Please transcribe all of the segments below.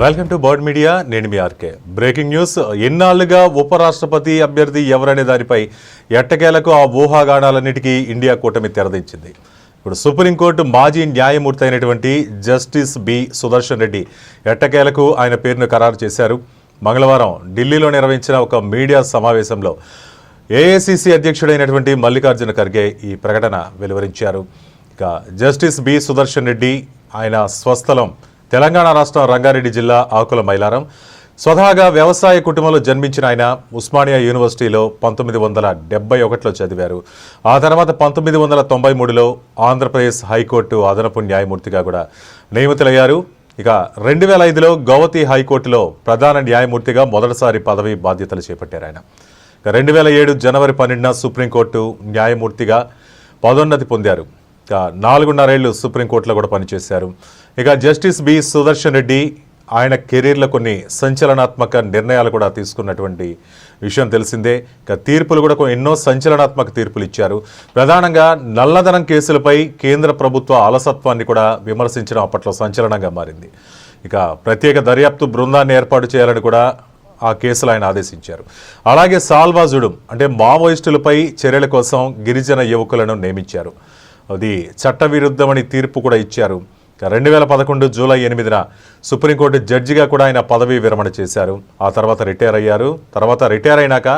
Welcome to bird media నేను మీ RK. Breaking news ఎన్నాళ్ళుగా ఉపరాష్ట్రపతి అభ్యర్థి ఎవరనే దానిపై ఎట్టకేలకు ఆ ఊహాగానాలన్నిటికీ ఇండియా కూటమి తెరదించింది. ఇప్పుడు సుప్రీంకోర్టు మాజీ న్యాయమూర్తి అయినటువంటి జస్టిస్ బి. సుదర్శన్ రెడ్డి ఎట్టకేలకు ఆయన పేరును ఖరారు చేశారు. మంగళవారం ఢిల్లీలో నిర్వహించిన ఒక మీడియా సమావేశంలో ఏఐసిసి అధ్యక్షుడైనటువంటి మల్లికార్జున ఖర్గే ఈ ప్రకటన వెలువరించారు. ఇక జస్టిస్ బి. సుదర్శన్ రెడ్డి ఆయన స్వస్థలం తెలంగాణ రాష్ట్రం రంగారెడ్డి జిల్లా ఆకుల మైలారం. స్వతహాగా వ్యవసాయ కుటుంబంలో జన్మించిన ఆయన ఉస్మానియా యూనివర్సిటీలో పంతొమ్మిది వందల డెబ్బై ఒకటిలో చదివారు. ఆ తర్వాత పంతొమ్మిది వందల తొంభై మూడులో ఆంధ్రప్రదేశ్ హైకోర్టు అదనపు న్యాయమూర్తిగా కూడా నియమితులయ్యారు. ఇక రెండు వేల ఐదులో గౌవతి హైకోర్టులో ప్రధాన న్యాయమూర్తిగా మొదటిసారి పదవి బాధ్యతలు చేపట్టారు ఆయన. ఇక రెండు వేల ఏడు జనవరి పన్నెండున సుప్రీంకోర్టు న్యాయమూర్తిగా పదోన్నతి పొందారు. నాలుగున్నరేళ్ళు సుప్రీంకోర్టులో కూడా పనిచేశారు. ఇక జస్టిస్ బి సుదర్శన్ రెడ్డి ఆయన కెరీర్లో కొన్ని సంచలనాత్మక నిర్ణయాలు కూడా తీసుకున్నటువంటి విషయం తెలిసిందే. ఇక తీర్పులు కూడా ఎన్నో సంచలనాత్మక తీర్పులు ఇచ్చారు. ప్రధానంగా నల్లధనం కేసులపై కేంద్ర ప్రభుత్వ అలసత్వాన్ని కూడా విమర్శించడం అప్పట్లో సంచలనంగా మారింది. ఇక ప్రత్యేక దర్యాప్తు బృందాన్ని ఏర్పాటు చేయాలని కూడా ఆ కేసులు ఆయన ఆదేశించారు. అలాగే సాల్వాజుడు అంటే మావోయిస్టులపై చర్యల కోసం గిరిజన యువకులను నియమించారు. అది చట్టవిరుద్ధమని తీర్పు కూడా ఇచ్చారు. రెండు వేల పదకొండు జూలై ఎనిమిదిన సుప్రీంకోర్టు జడ్జిగా కూడా ఆయన పదవీ విరమణ చేశారు. ఆ తర్వాత రిటైర్ అయ్యారు. తర్వాత రిటైర్ అయినాక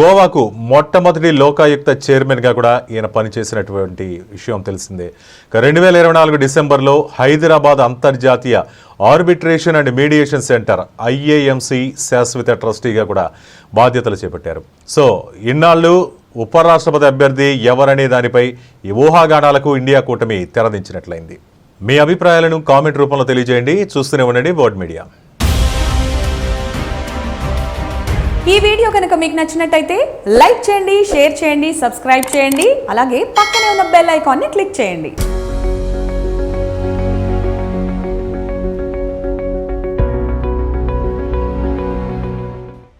గోవాకు మొట్టమొదటి లోకాయుక్త చైర్మన్గా కూడా ఈయన పనిచేసినటువంటి విషయం తెలిసిందే. రెండు వేల ఇరవై నాలుగు డిసెంబర్లో హైదరాబాద్ అంతర్జాతీయ arbitration and mediation centre IAMC శాశ్వత ట్రస్టీగా కూడా బాధ్యతలు చేపట్టారు. సో ఇన్నాళ్ళు ఉపరాష్ట్రపతి అభ్యర్థి ఎవరనే దానిపై ఈ ఊహాగానాలకు ఇండియా కూటమి తెరదించినట్లయింది. మీ అభిప్రాయాలను కామెంట్ రూపంలో తెలియజేయండి. చూస్తూనే ఉండండి బోర్డ్ మీడియా ఈ వీడియో కనుక మీకు నచ్చినట్టయితే లైక్ చేయండి షేర్ చేయండి సబ్స్క్రైబ్ చేయండి. అలాగే పక్కనే ఉన్న బెల్ ఐకాన్ని క్లిక్ చేయండి.